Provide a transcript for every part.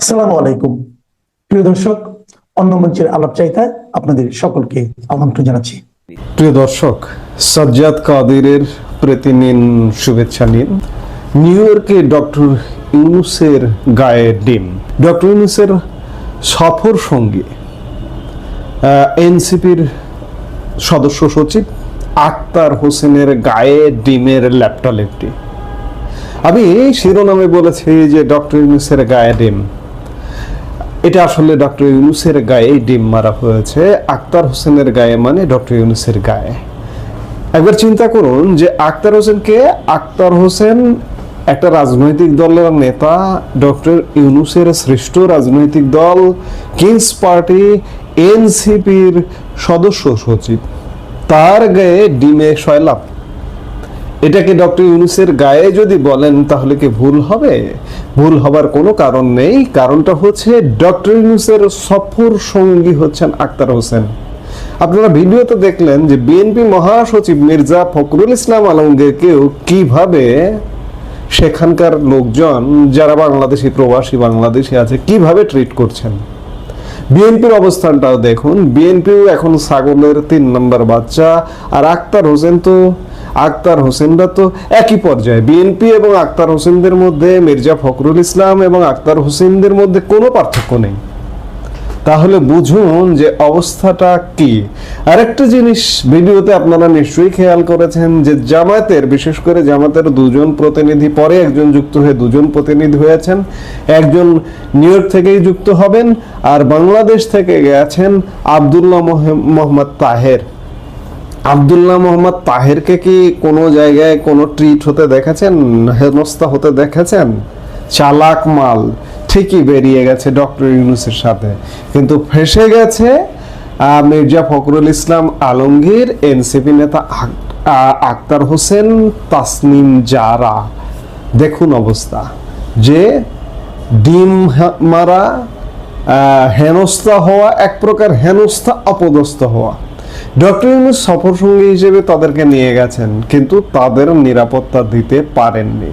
আসসালামু আলাইকুম। প্রিয় দর্শক, অন্য মঞ্চের আলাপ চাইতায় আপনাদের সকলকে আমন্ত্রণ জানাচ্ছি। প্রিয় দর্শক, সাজ্জাদ কাদিরের প্রতি নিন শুভেচ্ছা নিন। নিউ ইয়র্কে ডক্টর ইউনুসের গায়ে ডিম। ডক্টর ইউনুসের সফর সঙ্গী এনসিপির সদস্য সচিব আক্তার হোসেনের গায়ে ডিমের ল্যাপটলেপটি আমি শিরোনামে বলেছি যে ডক্টর ইউনুসের গায়ে ডিম। এটা আসলে ডক্টর ইউনুসের গায়ে ডিম মারা হয়েছে, আক্তার হোসেনের গায়ে মানে ডক্টর ইউনুসের গায়ে। একবার চিন্তা করুন যে আক্তার হোসেনকে আক্তার হোসেন একটা রাজনৈতিক দলের নেতা, ডক্টর ইউনুসের শ্রেষ্ঠ রাজনৈতিক দল, কিংস পার্টি, এনসিপির সদস্য সচিব, তার গায়ে ডিমে সয়লাভ এটাকে ডক্টর ইউনুসের গায়ে যদি বলেন তাহলে কি ভুল হবে? ভুল হবার কোনো কারণ নেই। কারণটা হচ্ছে ডক্টর ইউনুসের সফর সঙ্গী হচ্ছেন আক্তার হোসেন। আপনারা ভিডিওতে দেখলেন যে বিএনপি মহাসচিব মির্জা ফখরুল ইসলাম আলমগীরকেও কীভাবে সেখানকার লোকজন, যারা বাংলাদেশি প্রবাসী বাংলাদেশি আছে, কীভাবে ট্রিট করছেন? বিএনপির অবস্থানটাও দেখুন। বিএনপিও এখন ছাগলের তিন নম্বর বাচ্চা। আর আক্তার হোসেন তো আক্তার হোসেনরা তো একই পর্যায়ে। বিএনপি এবং আক্তার হোসেনদের মধ্যে মির্জা ফখরুল ইসলাম এবং আক্তার হোসেনদের মধ্যে কোনো পার্থক্য নেই। তাহলে বুঝুন যে অবস্থাটা কি। আরেকটা জিনিস ভিডিওতে আপনারা নিশ্চয়ই খেয়াল করেছেন যে জামায়াতের, বিশেষ করে জামাতের দুজন প্রতিনিধি পরে একজন যুক্ত হয়ে দুজন প্রতিনিধি হয়েছেন। একজন নিউ ইয়র্ক থেকেই যুক্ত হবেন আর বাংলাদেশ থেকে গেছেন আবদুল্লাহ মোহাম্মদ তাহের। আবদুল্লাহ মোহাম্মদ তাহেরকে কি কোনো জায়গায় কোনো ট্রিট হতে দেখেছেন? হেনস্থা হতে দেখেছেন? চালাক মাল, ঠিকই বেরিয়ে গেছে ডক্টর ইউনুসের সাথে। কিন্তু ফেসে গেছে মির্জা ফখরুল ইসলাম আলমগীর, এনসিপি নেতা আক্তার হোসেন, তাসনিম জারা। দেখুন অবস্থা। যে ডিম মারা হেনস্থা হওয়া, এক প্রকার হেনস্থা, অপদস্থ হওয়া। ডক্টর ইউনুস সফর সঙ্গী হিসেবে তাদেরকে নিয়ে গেছেন, কিন্তু তাদের নিরাপত্তা দিতে পারেননি।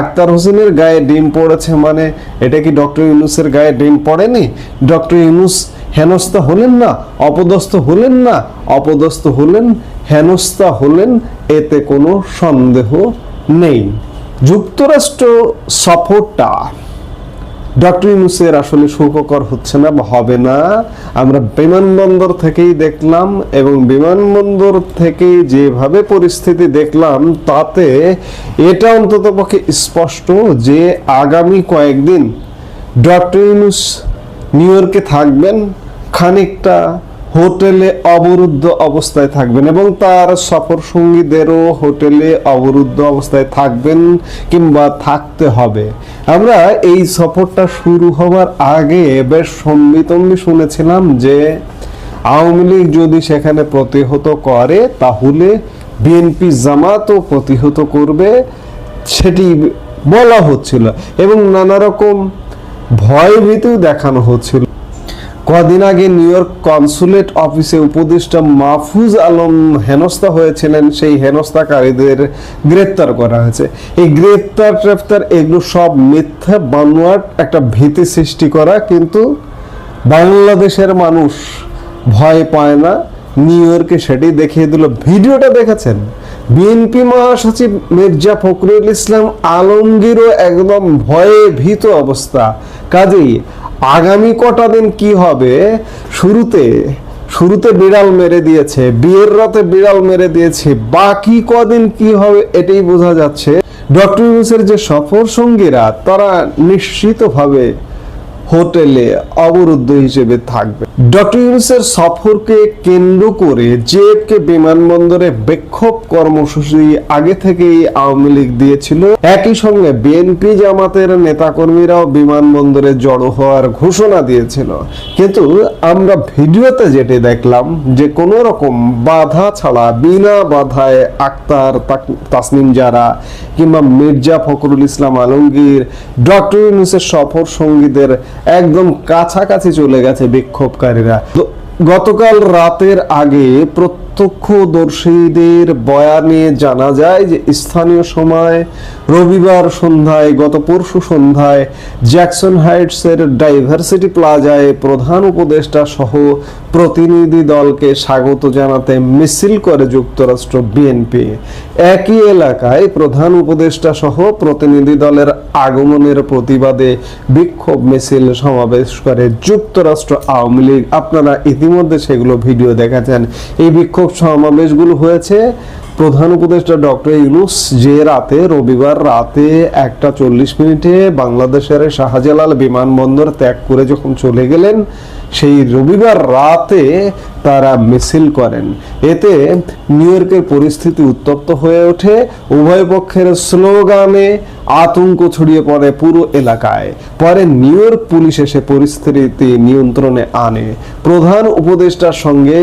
আক্তার হোসেনের গায়ে ডিম পড়েছে মানে এটা কি ডক্টর ইউনুসের গায়ে ডিম পড়েনি? ডক্টর ইউনুস হেনস্থা হলেন না? অপদস্থ হলেন না? অপদস্থ হলেন? হেনস্থা হলেন? এতে কোনো সন্দেহ নেই। যুক্তরাষ্ট্র সফরটা ডক্টর ইউনুসের আসলে সুখকর হচ্ছে না বা হবে না। আমরা বিমানবন্দর থেকেই দেখলাম এবং বিমানবন্দর থেকে যেভাবে পরিস্থিতি দেখলাম, তাতে এটা অন্তত পক্ষে স্পষ্ট যে আগামী কয়েকদিন ডক্টর ইউনুস নিউ ইয়র্কে থাকবেন, খানিকটা হোটেলে অবরুদ্ধ অবস্থায় থাকবেন এবং তার সফর সঙ্গীদেরও হোটেলে অবরুদ্ধ অবস্থায় থাকবেন কিংবা থাকতে হবে। আমরা এই সফরটা শুরু হওয়ার আগে বেশ সম্বিতম্বি শুনেছিলাম যে আওয়ামী লীগ যদি সেখানে প্রতিহত করে, তাহলে বিএনপি জামাতও প্রতিহত করবে, সেটি বলা হচ্ছিল এবং নানা রকম ভয় ভীতিও দেখানো হচ্ছিল। কদিন আগে নিউ ইয়র্ক কনসুলেট অফিসে উপদেষ্টা মাহফুজ আলম হেনস্থা হয়েছিলেন। সেই হেনস্থাকারীদের গ্রেপ্তার করা হয়েছে। এই গ্রেপ্তার, ট্রেপ্তার এগুলো সব মিথ্যা, বানোয়াট একটা ভীতি সৃষ্টি করা। কিন্তু বাংলাদেশের মানুষ ভয় পায় না। নিউ ইয়র্কে সেটি দেখিয়ে দিল। ভিডিওটা দেখেছেন? বিএনপি মহাসচিব মির্জা ফখরুল ইসলাম আলমগীরও একদম ভয়ে ভীত অবস্থা। কাজেই আগামী কটা দিন কি হবে? শুরুতে শুরুতে বিড়াল মেরে দিয়েছে, বিয়ের রাতে বিড়াল মেরে দিয়েছে, বাকি কদিন কি হবে এটাই বোঝা যাচ্ছে। ডক্টর ইউনুসের যে সফর সঙ্গীরা, তারা নিশ্চিতভাবে হোটেলে অবরুদ্ধ হিসেবে থাকবে। ডক্টর ইউনুসের সফরকে কেন্দ্র করে জেএফকে বিমানবন্দরে বিক্ষোভ কর্মসূচি আগে থেকেই আওয়ামী লীগ দিয়েছিল। একই সঙ্গে বিএনপি জামাতের নেতাকর্মীরাও বিমানবন্দরে জড়ো হওয়ার ঘোষণা দিয়েছিল। কিন্তু আমরা ভিডিওতে যেটি দেখলাম যে কোনো রকম বাধা ছাড়া, বিনা বাধায় আক্তার তাসনিম জারা কিংবা মির্জা ফখরুল ইসলাম আলমগীর, ডক্টর ইউনুসের সফর সঙ্গীদের একদম কাছাকাছি চলে গেছে বিক্ষোভকারীরা। গতকাল রাতের আগে প্রত্যেক প্রত্যক্ষদর্শীদের বয়ানে জানা যায় যে স্থানীয় সময় রবিবার সন্ধ্যায়, গত পরশু সন্ধ্যায় জ্যাকসন হাইটসের ডাইভার্সিটি প্লাজায় প্রধান উপদেষ্টা সহ প্রতিনিধি দলকে স্বাগত জানাতে মিছিল করে যুক্তরাষ্ট্র বিএনপি একই এলাকায় প্রধান উপদেষ্টা সহ প্রতিনিধি দলের আগমনের প্রতিবাদে বিক্ষোভ মিছিল সমাবেশ করে যুক্তরাষ্ট্র আওয়ামী লীগ। আপনারা ইতিমধ্যে সেগুলো ভিডিও দেখেছেন। এই বিক্ষোভ সমাবেশগুলো হয়েছে। প্রধান উপদেষ্টা ডক্টর ইউনুস যে রাতে রবিবার রাতে একটা চল্লিশ মিনিটে বাংলাদেশের শাহজালাল বিমানবন্দর ত্যাগ করে যখন চলে গেলেন, সেই রবিবার রাতে তারা মিছিল করেন। এতে নিউ ইয়র্কের পরিস্থিতি উত্তপ্ত হয়ে ওঠে। উভয় পক্ষের স্লোগানে আতঙ্ক ছড়িয়ে পড়ে পুরো এলাকায়। পরে নিউ ইয়র্ক পুলিশ এসে পরিস্থিতি নিয়ন্ত্রণে আনে। প্রধান উপদেষ্টার সঙ্গে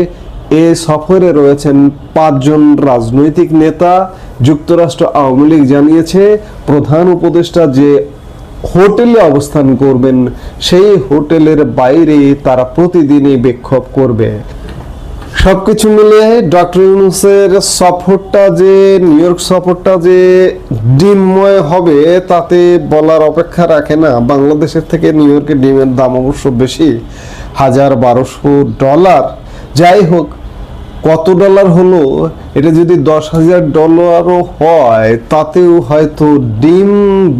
এ সফরে রয়েছেন পাঁচজন রাজনৈতিক নেতা। যুক্তরাষ্ট্র আওয়ামী লীগ জানিয়েছে, প্রধান উপদেষ্টা যে হোটেলে অবস্থান করবেন, সেই হোটেলের বাইরে তারা প্রতিদিনই বিক্ষোভ করবে। সবকিছু মিলে ডক্টর ইউনুসের সফরটা যে, নিউ ইয়র্ক সফরটা যে ডিমময় হবে, তাতে বলার অপেক্ষা রাখে না। বাংলাদেশের থেকে নিউ ইয়র্কের ডিমের দাম অবশ্য বেশি, হাজার বারোশো ডলার। যাই হোক, কত ডলার হলো? এটা যদি দশ হাজার ডলারও হয়, তাতেও হয়তো ডিম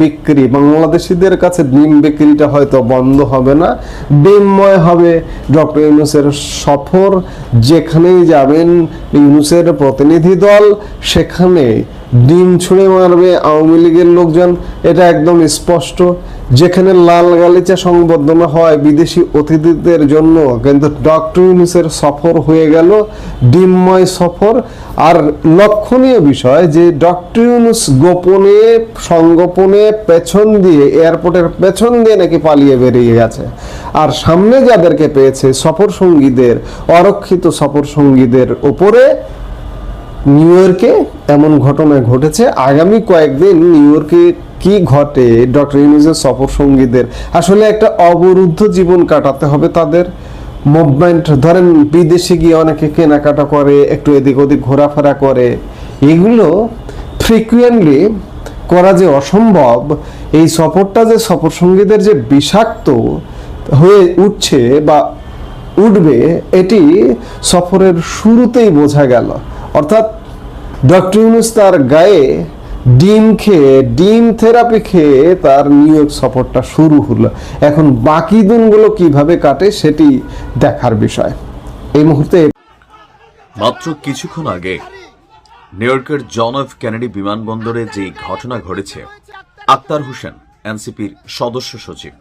বিক্রি, বাংলাদেশিদের কাছে ডিম বিক্রিটা হয়তো বন্ধ হবে না। ডিমময় হবে ডক্টর ইউনুসের সফর, যেখানেই যাবেন ইউনুসের প্রতিনিধি দল, সেখানে ডিম ছুঁড়ে মারবে আওয়ামী লীগের লোকজন, এটা একদম স্পষ্ট। যেখানে লাল গালিচা সংবর্ধনা হয় বিদেশি অতিথিদের জন্য, কিন্তু ডক্টর ইউনুসের সফর হয়ে গেল, ডিমময় সফর। আর লক্ষণীয় বিষয় যে ডক্টর ইউনুস গোপনে, সংগোপনে পেছন দিয়ে, এয়ারপোর্টের পেছন দিয়ে নাকি পালিয়ে বেরিয়ে গেছে। আর সামনে যাদেরকে পেয়েছে সফর সঙ্গীদের অরক্ষিত সফর সঙ্গীদের উপরে নিউ ইয়র্কে এমন ঘটনা ঘটেছে। আগামী কয়েকদিন নিউ ইয়র্কে কি ঘটে? ডক্টর ইউনুসের সফর সঙ্গীদের। আসলে একটা অবরুদ্ধ জীবন কাটাতে হবে তাদের। মুভমেন্ট ধরেন বিদেশে গিয়ে অনেকে কেনাকাটা করে, একটু এদিক ওদিক ঘোরাফেরা করে। এগুলো ফ্রিকুয়েন্টলি করা যে অসম্ভব, এই সফরটা যে সফর সঙ্গীদের যে বিষাক্ত হয়ে উঠছে বা উঠবে, এটি সফরের শুরুতেই বোঝা গেল। অর্থাৎ ডক্টর ইউনুস তার গায়ে ডিম খেয়ে, ডিম থেরাপি খেয়ে তার নিউ সফরটা শুরু হলো। এখন বাকি দিনগুলো কীভাবে কাটে সেটি দেখার বিষয়। এই মুহূর্তে মাত্র কিছুক্ষণ আগে নিউ ইয়র্কের জন এফ কেনেডি বিমানবন্দরে যে ঘটনা ঘটেছে, আক্তার হোসেন, এনসিপির সদস্য সচিব।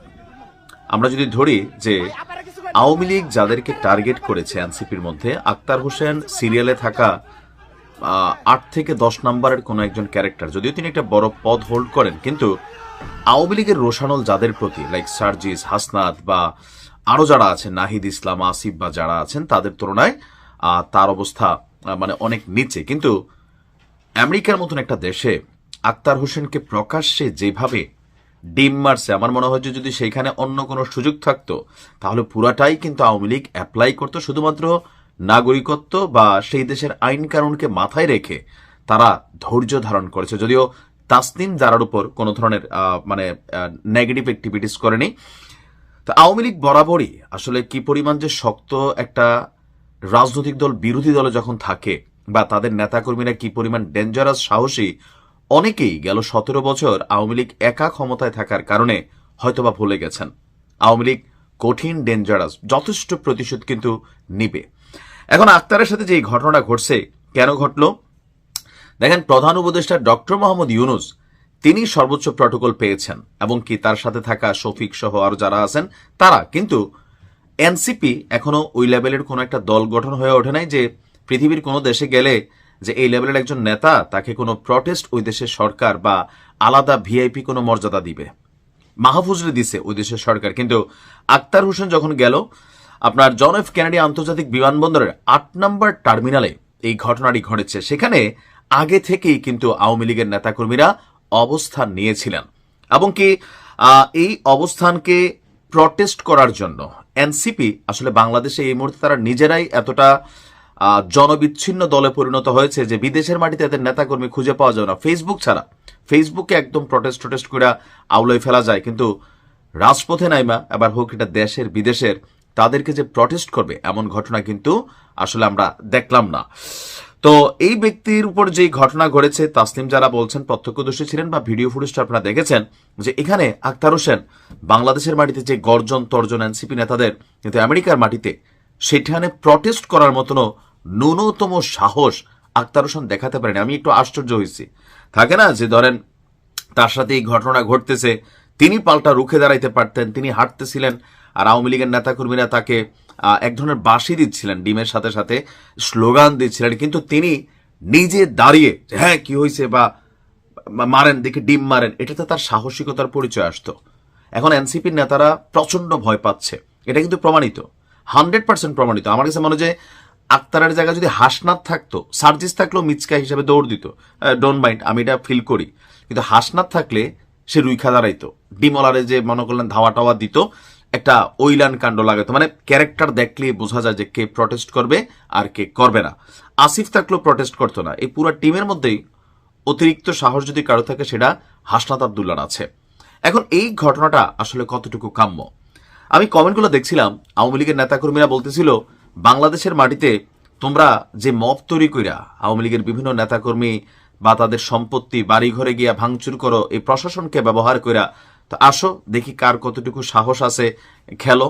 আমরা যদি ধরি যে আওয়ামী লীগ যাদেরকে টার্গেট করেছে এনসিপির মধ্যে, আক্তার হোসেন সিরিয়ালে থাকা আট থেকে দশ নম্বরের কোনো একজন ক্যারেক্টার যদিও তিনি একটা বড় পদ হোল্ড করেন, কিন্তু আওয়ামী লীগের রোশানল যাদের প্রতি লাইক সার্জিস, হাসনাত বা আরও যারা আছেন, নাহিদ ইসলাম, আসিফ বা যারা আছেন, তাদের তুলনায় তার অবস্থা মানে অনেক নিচে। কিন্তু আমেরিকার মতন একটা দেশে আক্তার হোসেনকে প্রকাশ্যে যেভাবে ডিম মারছে, আমার মনে হয় যদি সেইখানে অন্য কোনো সুযোগ থাকতো, তাহলে পুরাটাই কিন্তু আওয়ামী লীগ অ্যাপ্লাই করতো, শুধুমাত্র নাগরিকত্ব বা সেই দেশের আইন কানুনকে মাথায় রেখে তারা ধৈর্য ধারণ করেছে। যদিও তাসনিম জারার উপর কোনো ধরনের মানে নেগেটিভ অ্যাক্টিভিটিস করেনি। তো আওয়ামী লীগ বরাবরই আসলে কি পরিমাণ যে শক্ত একটা রাজনৈতিক দল, বিরোধী দলে যখন থাকে বা তাদের নেতাকর্মীরা কি পরিমাণ ডেঞ্জারাস সাহসী, অনেকেই গেল সতেরো বছর আওয়ামী লীগ একা ক্ষমতায় থাকার কারণে হয়তোবা ভুলে গেছেন। আওয়ামী লীগ কঠিন ডেঞ্জারাস যথেষ্ট প্রতিশোধ কিন্তু নিবে। এখন আক্তারের সাথে যে ঘটনাটা ঘটছে, কেন ঘটলো? দেখেন, প্রধান উপদেষ্টা ডক্টর মোহাম্মদ ইউনুস, তিনি সর্বোচ্চ প্রটোকল পেয়েছেন এবং কি তার সাথে থাকা শফিক সহ আরও যারা আছেন, তারা, কিন্তু এনসিপি এখনও ওই লেভেলের কোনো একটা দল গঠন হয়ে ওঠে নাই যে পৃথিবীর কোনো দেশে গেলে যে এই লেভেলের একজন নেতা তাকে কোনো প্রটেস্ট ওই দেশের সরকার বা আলাদা ভিআইপি কোনো মর্যাদা দিবে। মাহফুজরে দিছে ওই দেশের সরকার। কিন্তু আক্তার হোসেন যখন গেল আপনার জন এফ কেনেডি আন্তর্জাতিক বিমানবন্দরের আট নম্বর টার্মিনালে এই ঘটনাটি ঘটেছে। সেখানে আগে থেকেই কিন্তু আওয়ামী লীগের নেতাকর্মীরা অবস্থান নিয়েছিলেন। এবং কি এই অবস্থানকে প্রটেস্ট করার জন্য এনসিপি আসলে বাংলাদেশে এই মুহূর্তে তারা নিজেরাই এতটা জনবিচ্ছিন্ন দলে পরিণত হয়েছে যে বিদেশের মাটিতে এদের নেতাকর্মী খুঁজে পাওয়া যাবে না। ফেসবুক ছাড়া ফেসবুকে একদম প্রটেস্ট টটেস্ট করে আউলায় ফেলা যায়। কিন্তু রাজপথে নাইমা, এবার হোক এটা দেশের বিদেশের তাদেরকে যে প্রটেস্ট করবে, এমন ঘটনা কিন্তু আসলে আমরা দেখলাম না। তো এই ব্যক্তির উপর যেই ঘটনা ঘটেছে, তাসলিম যারা বলছেন, প্রত্যক্ষদর্শী ছিলেন বা ভিডিও ফুটেজটা আপনারা দেখেছেন, যে এখানে আক্তার হোসেন বাংলাদেশের মাটিতে যে গর্জন তর্জন এনসিপি নেতাদের, কিন্তু আমেরিকার মাটিতে সেখানে প্রটেস্ট করার মতনও ন্যূনতম সাহস আক্তার হোসেন দেখাতে পারেনি। আমি একটু আশ্চর্য হয়েছি। থাকে না যে ধরেন তার সাথে এই ঘটনা ঘটতেছে, তিনি পাল্টা রুখে দাঁড়াইতে পারতেন, তিনি হাঁটতেছিলেন আর আওয়ামী লীগের নেতাকর্মীরা তাকে এক ধরনের বাঁশি দিচ্ছিলেন, ডিমের সাথে সাথে স্লোগান দিচ্ছিলেন, কিন্তু তিনি নিজে দাঁড়িয়ে হ্যাঁ কি হয়েছে? বা মারেন, দেখে ডিম মারেন। এটাতে তার সাহসিকতার পরিচয় আসতো। এখন এনসিপির নেতারা প্রচণ্ড ভয় পাচ্ছে। এটা কিন্তু প্রমাণিত। হান্ড্রেড পার্সেন্ট প্রমাণিত। আমার কাছে মনে হয় যে, আক্তারের জায়গায় যদি হাসনাথ থাকতো, সার্জিস থাকলেও মিচকা হিসেবে দৌড় দিত। ডোন্ট মাইন্ড আমি এটা ফিল করি। কিন্তু হাসনাথ থাকলে সে রুইখা দাঁড়াইতো। ডিমলারে যে মনে করলেন ধাওয়া টাওয়া দিত একটা ওইলান কাণ্ড লাগাতো মানে ক্যারেক্টার দেখলে বোঝা যায় যে কে প্রটেস্ট করবে আর কে করবে না। আসিফ থাকলেও প্রটেস্ট করতো না। এই পুরো টিমের মধ্যেই অতিরিক্ত সাহস যদি কারও থাকে, সেটা হাসনাত আবদুল্লার আছে। এখন এই ঘটনাটা আসলে কতটুকু কাম্য? আমি কমেন্টগুলো দেখছিলাম, আওয়ামী লীগের নেতাকর্মীরা বলতেছিল, বাংলাদেশের মাটিতে তোমরা যে মব তৈরি কইরা আওয়ামী লীগের বিভিন্ন নেতাকর্মী বা তাদের সম্পত্তি বাড়িঘরে গিয়া ভাঙচুর করো, এই প্রশাসনকে ব্যবহার কইরা তো আসো, দেখি কার কতটুকু সাহস আছে খেলো।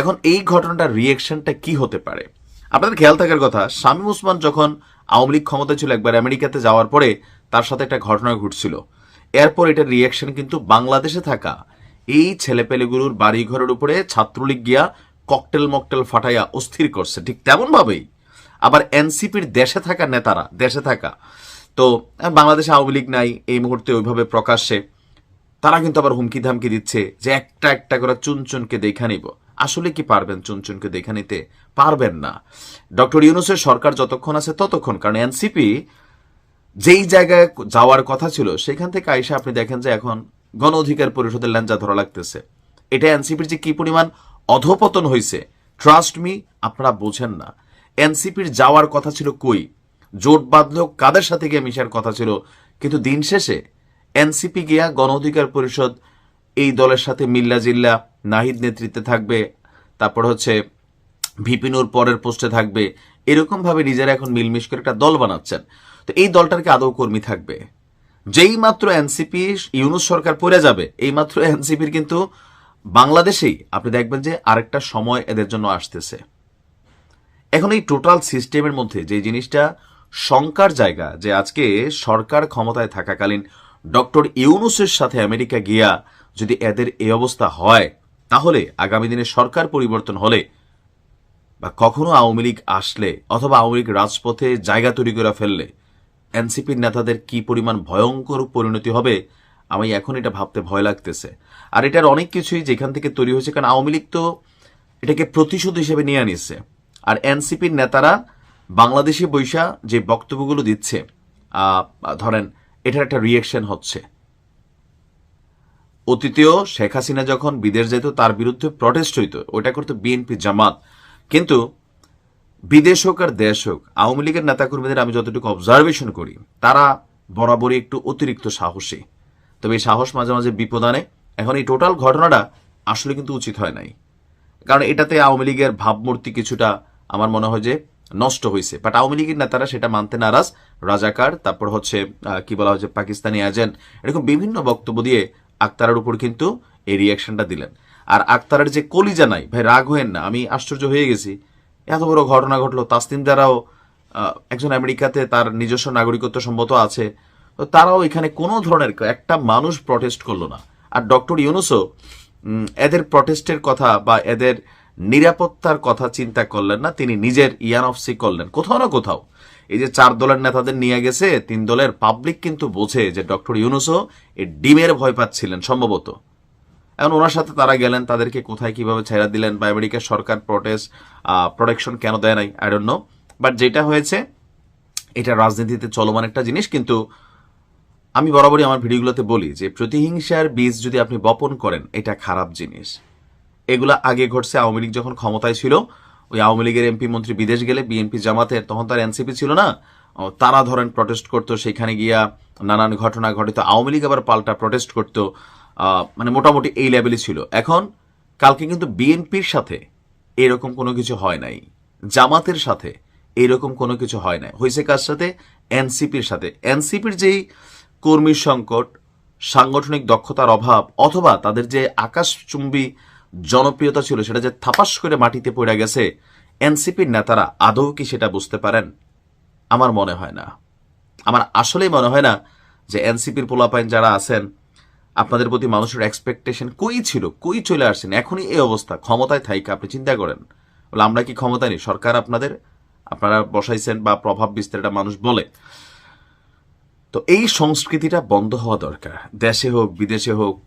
এখন এই ঘটনাটার রিয়েকশনটা কি হতে পারে? আপনাদের খেয়াল থাকার কথা, শামীম ওসমান যখন আওয়ামী লীগ ক্ষমতায় ছিল একবার আমেরিকাতে যাওয়ার পরে, তার সাথে একটা ঘটনা ঘটছিল। এরপর এটার রিয়েকশন কিন্তু বাংলাদেশে থাকা এই ছেলেপেলেগুলোর বাড়িঘরের উপরে ছাত্রলীগ গিয়া ককটেল মকটেল ফাটাইয়া অস্থির করছে, ঠিক তেমন ভাবেই আবার এনসিপির দেশে থাকা নেতারা, দেশে থাকা, তো বাংলাদেশে আওয়ামী লীগ নাই, এই মুহূর্তে ওইভাবে প্রকাশ্যে। তারা কিন্তু আবার হুমকি ধামকি দিচ্ছে যে একটা একটা করে চুনচুনকে দেখা নিব। আসলে কি পারবেন চুনচুনকে দেখা নিতে? পারবেন না। ডক্টর ইউনুসের সরকার যতক্ষণ আছে ততক্ষণ, কারণ এনসিপি যেই জায়গায় যাওয়ার কথা ছিল, সেখান থেকে আইসা আপনি দেখেন যে এখন গণ অধিকার পরিষদের ল্যাঞ্জা ধরা লাগতেছে। এটা এনসিপির যে কি পরিমাণ অধপতন হয়েছে ট্রাস্ট মি আপনারা বোঝেন না। এনসিপির যাওয়ার কথা ছিল কই? জোট বাঁধলেও কাদের সাথে গিয়ে মিশার কথা ছিল? কিন্তু দিন শেষে এনসিপি গিয়া গণ অধিকার পরিষদ এই দলের সাথে মিল্লা জিল্লা নাহিদ নেতৃত্বে থাকবে, তারপর হচ্ছে ভিপিনুর পরের পোস্টে থাকবে। এরকম ভাবে নিজেরা এখন মিলমিশ করে একটা দল বানাচ্ছেন। তো এই দলটার কি আদৌ কর্মী থাকবে? যেই মাত্র এনসিপি ইউনুস সরকার পড়ে যাবে, এই মাত্র এনসিপির কিন্তু বাংলাদেশেই আপনি দেখবেন যে আরেকটা সময় এদের জন্য আসতেছে। এখন এই টোটাল সিস্টেমের মধ্যে যে জিনিসটা শঙ্কার জায়গা, যে আজকে সরকার ক্ষমতায় থাকাকালীন ডক্টর ইউনুসের সাথে আমেরিকা গিয়া যদি এদের এই অবস্থা হয়, তাহলে আগামী দিনে সরকার পরিবর্তন হলে বা কখনো আওয়ামী লীগ আসলে অথবা আওয়ামী লীগ রাজপথে জায়গা তৈরি করে ফেললে এনসিপির নেতাদের কি পরিমাণ ভয়ঙ্কর পরিণতি হবে, আমি এখন এটা ভাবতে ভয় লাগতেছে। আর এটার অনেক কিছুই যেখান থেকে তৈরি হয়েছে, কারণ আওয়ামী লীগ তো এটাকে প্রতিশোধ হিসেবে নিয়ে আনিছে। আর এনসিপির নেতারা বাংলাদেশে বৈশা যে বক্তব্যগুলো দিচ্ছে ধরেন এটার একটা রিয়েকশন হচ্ছে। অতীতেও শেখ হাসিনা যখন বিদেশ যেত, তার বিরুদ্ধে প্রটেস্ট হইতো। ওটা করতো বিএনপি জামাত। কিন্তু বিদেশ হোক আর দেশ হোক, আওয়ামী লীগের নেতাকর্মীদের আমি যতটুকু অবজারভেশন করি, তারা বরাবরই একটু অতিরিক্ত সাহসী। তবে এই সাহস মাঝে মাঝে বিপদ আনে। এখন এই টোটাল ঘটনাটা আসলে কিন্তু উচিত হয় নাই। কারণ এটাতে আওয়ামী লীগের ভাবমূর্তি কিছুটা, আমার মনে হয় যে নষ্ট হয়েছে বাট আওয়ামী লীগের নেতারা সেটা মানতে নারাজ। রাজাকার, তারপর হচ্ছে কি বলা হচ্ছে পাকিস্তানি এজেন্ট এরকম বিভিন্ন বক্তব্য দিয়ে আক্তারের উপর কিন্তু এই রিয়াকশনটা দিলেন। আর আক্তারের যে কলিজা নাই, ভাই রাগ হয়েন না, আমি আশ্চর্য হয়ে গেছি। এত বড় ঘটনা ঘটলো তাসলিম দ্বারাও একজন আমেরিকাতে তার নিজস্ব নাগরিকত্ব সম্মত আছে। তো তারাও এখানে কোনো ধরনের একটা মানুষ প্রটেস্ট করল না। আর ডক্টর ইউনুসও এদের প্রটেস্টের কথা বা এদের নিরাপত্তার কথা চিন্তা করলেন না, তিনি নিজের ইয়ান অফ সি করলেন। কোথাও না কোথাও। এই যে চার দলের নেতাদের নিয়ে গেছে, তিন দলের পাবলিক কিন্তু বোঝে যে ডক্টর ইউনুসও এই ডিমের ভয় পাচ্ছিলেন সম্ভবত। এখন ওনার সাথে তারা গেলেন, তাদেরকে কোথায় কীভাবে ছেড়া দিলেন, বা আমেরিকার সরকার প্রটেস্ট প্রোটেকশন কেন দেয় নাই আই ডোন্ট নো বাট যেটা হয়েছে, এটা রাজনীতিতে চলমান একটা জিনিস, কিন্তু আমি বরাবরই আমার ভিডিওগুলোতে বলি যে প্রতিহিংসার বীজ যদি আপনি বপন করেন, এটা খারাপ জিনিস। এগুলা আগে ঘটছে আওয়ামী লীগ যখন ক্ষমতায় ছিল। ওই আওয়ামী লীগের এমপি মন্ত্রী বিদেশ গেলে, বিএনপি জামাতের, তখন তার এনসিপি ছিল না। তারা ধরেন প্রটেস্ট করতো, সেখানে গিয়া নানান ঘটনা ঘটিত। আওয়ামী লীগ আবার পাল্টা প্রটেস্ট করতো। মানে মোটামুটি এই লেভেলই ছিল। এখন কালকে কিন্তু বিএনপির সাথে এরকম কোনো কিছু হয় নাই। জামাতের সাথে এরকম কোনো কিছু হয় নাই। হয়েছে কার সাথে? এনসিপির সাথে। এনসিপির যেই কর্মী সংকট, সাংগঠনিক দক্ষতার অভাব, অথবা তাদের যে আকাশচুম্বী জনপ্রিয়তা ছিল সেটা যে থাপাস করে মাটিতে পড়ে গেছে, এনসিপির নেতারা আদৌ কি সেটা বুঝতে পারেন? আমার মনে হয় না। আমার আসলেই মনে হয় না যে এনসিপির পোলাপাইন যারা আছেন, আপনাদের প্রতি মানুষের এক্সপেকটেশন কই ছিল, কই চলে আসছেন? এখনই এই অবস্থা। ক্ষমতায় থাইকে, আপনি চিন্তা করেন। বলে, আমরা কি ক্ষমতা নেই? সরকার আপনাদের, আপনারা বসাইছেন বা প্রভাব বিস্তার এটা মানুষ বলে। তো এই সংস্কৃতিটা বন্ধ হওয়া দরকার। দেশে হোক, বিদেশে হোক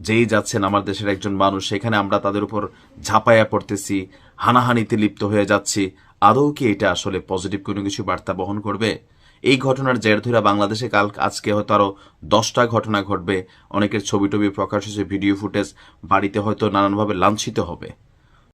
যেই যাচ্ছেন আমার দেশের একজন মানুষ, সেখানে আমরা তাদের উপর ঝাঁপাইয়া পড়তেছি, হানাহানিতে লিপ্ত হয়ে যাচ্ছি। আদৌ কি এটা আসলে পজিটিভ কোনো কিছু বার্তা বহন করবে? এই ঘটনার জের ধরে বাংলাদেশে কাল, আজকে হয়তো আরও দশটা ঘটনা ঘটবে। অনেকের ছবি টবি প্রকাশ হয়েছে ভিডিও ফুটেজ বাড়িতে হয়তো নানানভাবে লাঞ্ছিত হবে।